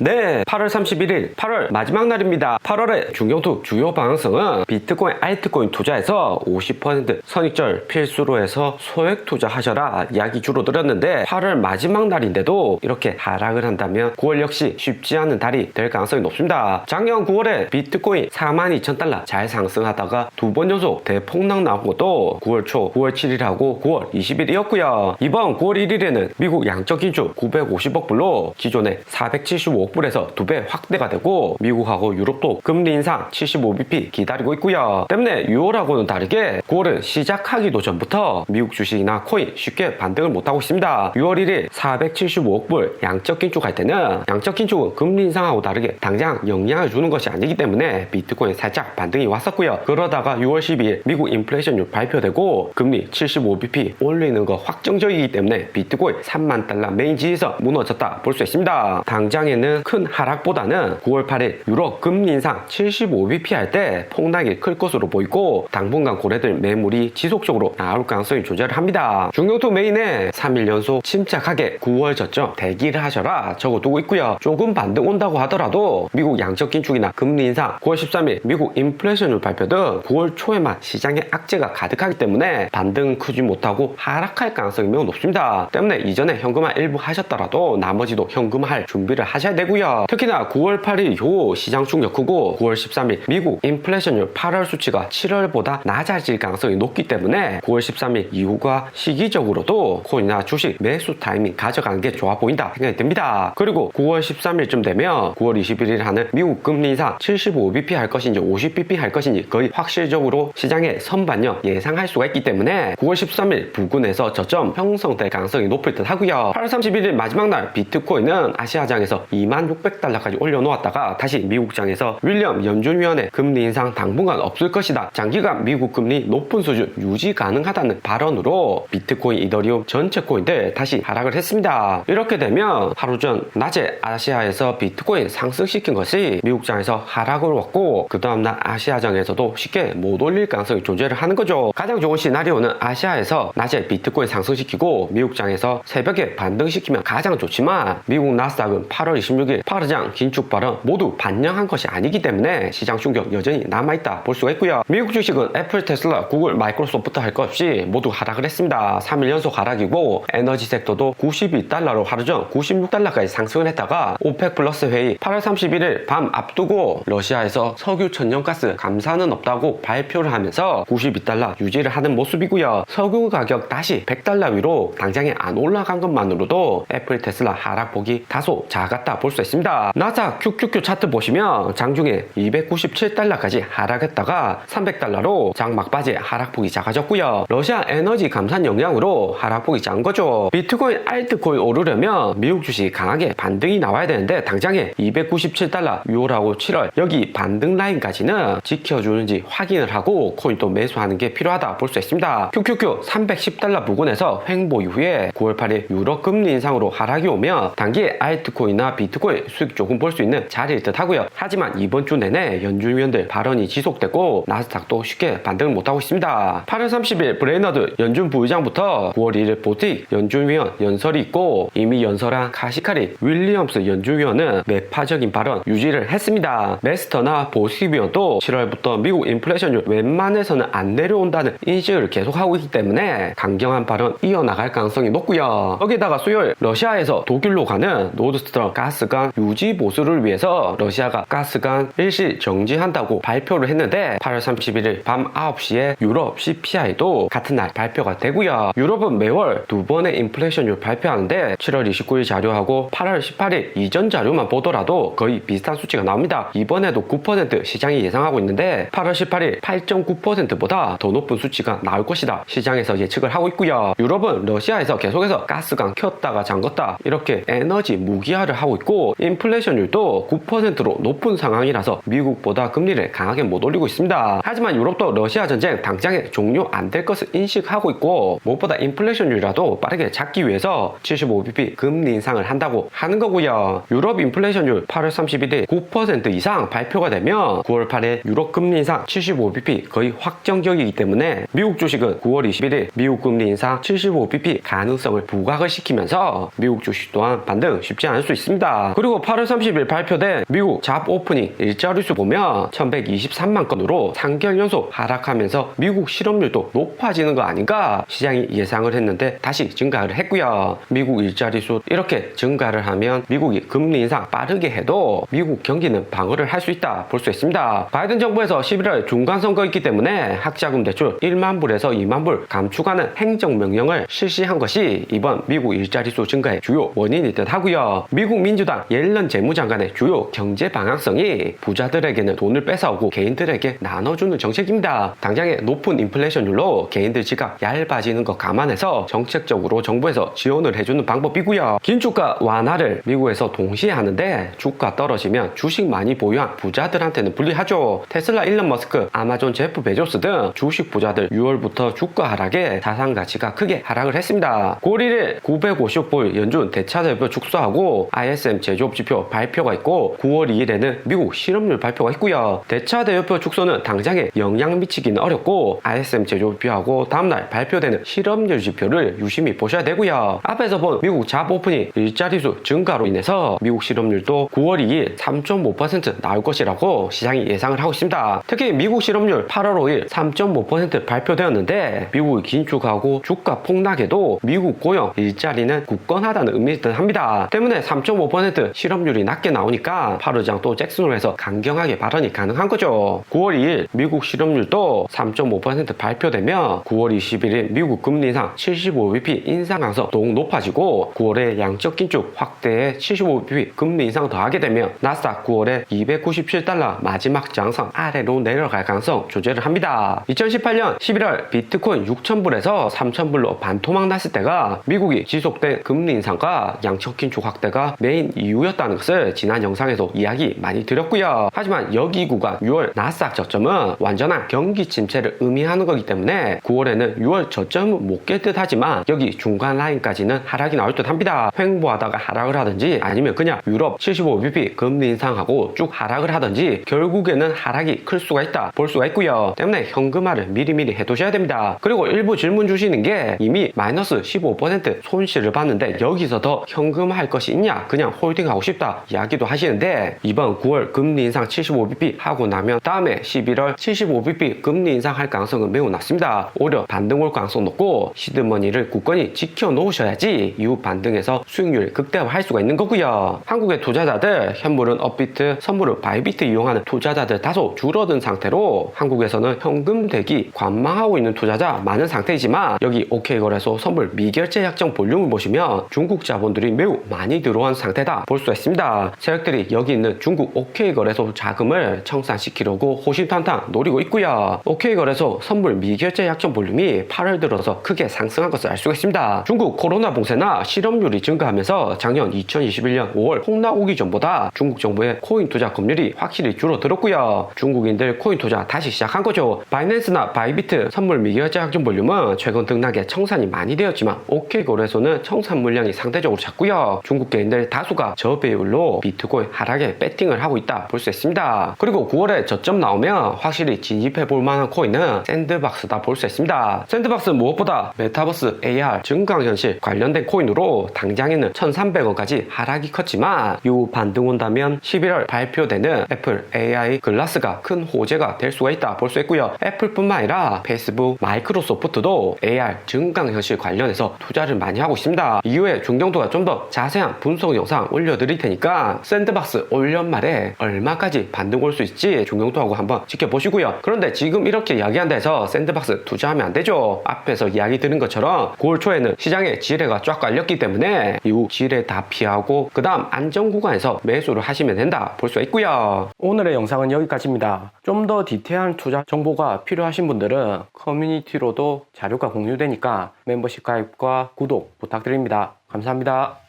네, 8월 31일, 8월 마지막 날입니다. 8월의 중경투 주요 방향성은 비트코인, 알트코인 투자에서 50% 선익절 필수로 해서 소액 투자하셔라 이야기 주로 드렸는데 8월 마지막 날인데도 이렇게 하락을 한다면 9월 역시 쉽지 않은 달이 될 가능성이 높습니다. 작년 9월에 비트코인 42,000달러 잘 상승하다가 두 번 연속 대폭락 나온 것도 9월 초 9월 7일하고 9월 20일이었고요. 이번 9월 1일에는 미국 양적 긴축 950억 불로 기존의 475억 불에서 두 배 확대가 되고 미국하고 유럽도 금리 인상 75bp 기다리고 있고요. 때문에 6월하고는 다르게 9월은 시작하기도 전부터 미국 주식이나 코인 쉽게 반등을 못하고 있습니다. 6월 1일 475억 불 양적 긴축할 때는 양적 긴축은 금리 인상하고 다르게 당장 영향을 주는 것이 아니기 때문에 비트코인 살짝 반등이 왔었고요. 그러다가 6월 12일 미국 인플레이션율 발표되고 금리 75bp 올리는 거 확정적이기 때문에 비트코인 3만 달러 메인 지에서 무너졌다 볼 수 있습니다. 당장에는 큰 하락보다는 9월 8일 유럽 금리 인상 75bp 할 때 폭락이 클 것으로 보이고 당분간 고래들 매물이 지속적으로 나올 가능성이 존재를 합니다. 중경투 메인에 3일 연속 침착하게 9월 저점 대기를 하셔라 적어두고 있고요. 조금 반등 온다고 하더라도 미국 양적 긴축이나 금리 인상 9월 13일 미국 인플레이션율 발표 등 9월 초에만 시장에 악재가 가득하기 때문에 반등 크지 못하고 하락할 가능성이 매우 높습니다. 때문에 이전에 현금화 일부 하셨더라도 나머지도 현금화할 준비를 하셔야 되고 요. 특히나 9월 8일 이후 시장 충격 크고 9월 13일 미국 인플레이션율 8월 수치가 7월보다 낮아질 가능성이 높기 때문에 9월 13일 이후가 시기적으로도 코인이나 주식 매수 타이밍 가져가는 게 좋아 보인다 생각이 듭니다. 그리고 9월 13일쯤 되면 9월 21일 하는 미국 금리 인상 75bp 할 것인지 50bp 할 것인지 거의 확실적으로 시장의 선반영 예상할 수가 있기 때문에 9월 13일 부근에서 저점 형성될 가능성이 높을 듯 하고요. 8월 31일 마지막 날 비트코인은 아시아장에서 2600달러까지 올려놓았다가 다시 미국장에서 윌리엄 연준위원회 금리 인상 당분간 없을 것이다. 장기간 미국 금리 높은 수준 유지 가능하다는 발언으로 비트코인, 이더리움 전체 코인들 다시 하락을 했습니다. 이렇게 되면 하루 전 낮에 아시아에서 비트코인 상승시킨 것이 미국장에서 하락을 왔고 그 다음날 아시아장에서도 쉽게 못 올릴 가능성이 존재를 하는 거죠. 가장 좋은 시나리오는 아시아에서 낮에 비트코인 상승시키고 미국장에서 새벽에 반등시키면 가장 좋지만 미국 나스닥은 8월 26일 파르장 긴축 발언 모두 반영한 것이 아니기 때문에 시장 충격 여전히 남아있다 볼 수가 있고요. 미국 주식은 애플, 테슬라, 구글, 마이크로소프트 할 것 없이 모두 하락을 했습니다. 3일 연속 하락이고 에너지 섹터도 92달러로 하루 전 96달러까지 상승을 했다가 오펙 플러스 회의 8월 31일 밤 앞두고 러시아에서 석유 천연가스 감사는 없다고 발표를 하면서 92달러 유지를 하는 모습이고요. 석유 가격 다시 100달러 위로 당장에 안 올라간 것만으로도 애플, 테슬라 하락폭이 다소 작았다 볼수 있습니다. 나사 QQQ 차트 보시면 장중에 297달러까지 하락했다가 300달러로 장 막바지에 하락폭이 작아졌고요. 러시아 에너지 감산 영향으로 하락폭이 작은 거죠. 비트코인, 알트코인 오르려면 미국 주식 강하게 반등이 나와야 되는데 당장에 297달러 6월하고 7월 여기 반등 라인까지는 지켜주는지 확인을 하고 코인 또 매수하는 게 필요하다 볼 수 있습니다. QQQ 310달러 부근에서 횡보 이후에 9월 8일 유럽 금리 인상으로 하락이 오면 단기에 알트코인이나 비트코인 수익 조금 볼 수 있는 자리일 듯 하고요. 하지만 이번 주 내내 연준 위원들 발언이 지속되고 나스닥도 쉽게 반등을 못하고 있습니다. 8월 30일 브레이너드 연준 부의장부터 9월 1일 보틱 연준 위원 연설이 있고 이미 연설한 카시카리 윌리엄스 연준 위원은 매파적인 발언 유지를 했습니다. 메스터나 보스위원도 7월부터 미국 인플레이션율 웬만해서는 안 내려온다는 인식을 계속하고 있기 때문에 강경한 발언 이어나갈 가능성이 높고요. 여기다가 수요일 러시아에서 독일로 가는 노드스트럼 가스관 유지 보수를 위해서 러시아가 가스관 일시 정지한다고 발표를 했는데 8월 31일 밤 9시에 유럽 CPI도 같은 날 발표가 되고요. 유럽은 매월 두 번의 인플레이션율 발표하는데 7월 29일 자료하고 8월 18일 이전 자료만 보더라도 거의 비슷한 수치가 나옵니다. 이번에도 9% 시장이 예상하고 있는데 8월 18일 8.9%보다 더 높은 수치가 나올 것이다. 시장에서 예측을 하고 있고요. 유럽은 러시아에서 계속해서 가스관 켰다가 잠궜다 이렇게 에너지 무기화를 하고 있고 있고 인플레이션율도 9%로 높은 상황이라서 미국보다 금리를 강하게 못 올리고 있습니다. 하지만 유럽도 러시아 전쟁 당장에 종료 안 될 것을 인식하고 있고 무엇보다 인플레이션율이라도 빠르게 잡기 위해서 75bp 금리 인상을 한다고 하는 거고요. 유럽 인플레이션율 8월 31일 9% 이상 발표가 되면 9월 8일 유럽 금리 인상 75bp 거의 확정적이기 때문에 미국 주식은 9월 21일 미국 금리 인상 75bp 가능성을 부각을 시키면서 미국 주식 또한 반등 쉽지 않을 수 있습니다. 그리고 8월 30일 발표된 미국 잡 오프닝 일자리 수 보면 1123만 건으로 3개월 연속 하락하면서 미국 실업률도 높아지는 거 아닌가 시장이 예상을 했는데 다시 증가를 했고요. 미국 일자리 수 이렇게 증가를 하면 미국이 금리 인상 빠르게 해도 미국 경기는 방어를 할 수 있다 볼 수 있습니다. 바이든 정부에서 11월 중간 선거 있기 때문에 학자금 대출 1만 불에서 2만 불 감축하는 행정 명령을 실시한 것이 이번 미국 일자리 수 증가의 주요 원인이 듯 하고요. 미국 민주당 옐런 재무장관의 주요 경제 방향성이 부자들에게는 돈을 뺏어오고 개인들에게 나눠주는 정책입니다. 당장의 높은 인플레이션율로 개인들 지갑 얇아지는 거 감안해서 정책적으로 정부에서 지원을 해주는 방법이고요. 긴주가 완화를 미국에서 동시에 하는데 주가 떨어지면 주식 많이 보유한 부자들한테는 불리하죠. 테슬라 일론 머스크, 아마존 제프 베조스 등 주식 부자들 6월부터 주가 하락에 자산 가치가 크게 하락을 했습니다. 9월 1일 950불 연준 대차 대표 축소하고 ISM 제조업 지표 발표가 있고 9월 2일에는 미국 실업률 발표가 있고요. 대차대표 축소는 당장에 영향 미치기는 어렵고 ISM 제조업표하고 다음날 발표되는 실업률 지표를 유심히 보셔야 되고요. 앞에서 본 미국 잡 오프닝 일자리 수 증가로 인해서 미국 실업률도 9월 2일 3.5% 나올 것이라고 시장이 예상을 하고 있습니다. 특히 미국 실업률 8월 5일 3.5% 발표되었는데 미국이 긴축하고 주가 폭락에도 미국 고용 일자리는 굳건하다는 의미를 합니다. 때문에 3.5% 실업률이 낮게 나오니까 파르장 또 잭슨홀에서 강경하게 발언이 가능한 거죠. 9월 2일 미국 실업률도 3.5% 발표되면 9월 21일 미국 금리 인상 75bp 인상 강서 더욱 높아지고 9월에 양적 긴축 확대에 75bp 금리 인상 더하게 되면 나스닥 9월에 297달러 마지막 장성 아래로 내려갈 가능성 조절을 합니다. 2018년 11월 비트코인 6,000불에서 3,000불로 반토막 났을 때가 미국이 지속된 금리 인상과 양적 긴축 확대가 메인 이유였다는 것을 지난 영상에서 이야기 많이 드렸고요. 하지만 여기 구간 6월 나스닥 저점은 완전한 경기 침체를 의미하는 거기 때문에 9월에는 6월 저점은 못 깰 듯 하지만 여기 중간 라인까지는 하락이 나올 듯 합니다. 횡보하다가 하락을 하든지 아니면 그냥 유럽 75bp 금리 인상하고 쭉 하락을 하든지 결국에는 하락이 클 수가 있다 볼 수가 있고요. 때문에 현금화를 미리미리 해두셔야 됩니다. 그리고 일부 질문 주시는 게 이미 마이너스 15% 손실을 봤는데 여기서 더 현금화할 것이 있냐 그냥 홀 딩하고 싶다 이야기도 하시는데 이번 9월 금리 인상 75bp 하고 나면 다음에 11월 75bp 금리 인상할 가능성은 매우 낮습니다. 오히려 반등 올 가능성 높고 시드머니를 굳건히 지켜 놓으셔야지 이후 반등에서 수익률 극대화할 수가 있는 거고요. 한국의 투자자들 현물은 업비트, 선물은 바이비트 이용하는 투자자들 다소 줄어든 상태로 한국에서는 현금 대기 관망하고 있는 투자자 많은 상태이지만 여기 OK거래소 선물 미결제 약정 볼륨을 보시면 중국 자본들이 매우 많이 들어온 상태다 볼수 있습니다. 세력들이 여기 있는 중국 OK거래소 자금을 청산시키려고 호시탄탄 노리고 있고요. OK거래소 선물 미결제 약정 볼륨이 8월 들어서 크게 상승한 것을 알 수가 있습니다. 중국 코로나 봉쇄나 실업률이 증가하면서 작년 2021년 5월 폭락 오기 전보다 중국 정부의 코인 투자 금률이 확실히 줄어들었고요. 중국인들 코인 투자 다시 시작한 거죠. 바이낸스나 바이비트 선물 미결제 약정 볼륨은 최근 등락에 청산이 많이 되었지만 OK거래소는 청산 물량이 상대적으로 작고요. 중국 개인들 다수가 저배율로 비트코인 하락에 배팅을 하고 있다 볼 수 있습니다. 그리고 9월에 저점 나오면 확실히 진입해 볼 만한 코인은 샌드박스다 볼 수 있습니다. 샌드박스 무엇보다 메타버스 AR 증강현실 관련된 코인으로 당장에는 1,300원까지 하락이 컸지만 이후 반등 온다면 11월 발표되는 애플 AI 글라스가 큰 호재가 될 수가 있다 볼 수 있고요. 애플뿐만 아니라 페이스북, 마이크로소프트도 AR 증강현실 관련해서 투자를 많이 하고 있습니다. 이후에 중경도가 좀 더 자세한 분석 영상 올려드릴 테니까 샌드박스 올 연말에 얼마까지 반등 올 수 있지 중경도하고 한번 지켜보시고요. 그런데 지금 이렇게 이야기한다 해서 샌드박스 투자하면 안 되죠. 앞에서 이야기 드린 것처럼 9월 초에는 시장에 지뢰가 쫙 깔렸기 때문에 이후 지뢰 다 피하고 그 다음 안정 구간에서 매수를 하시면 된다 볼 수 있고요. 오늘의 영상은 여기까지입니다. 좀 더 디테일한 투자 정보가 필요하신 분들은 커뮤니티로도 자료가 공유되니까 멤버십 가입과 구독 부탁드립니다. 감사합니다.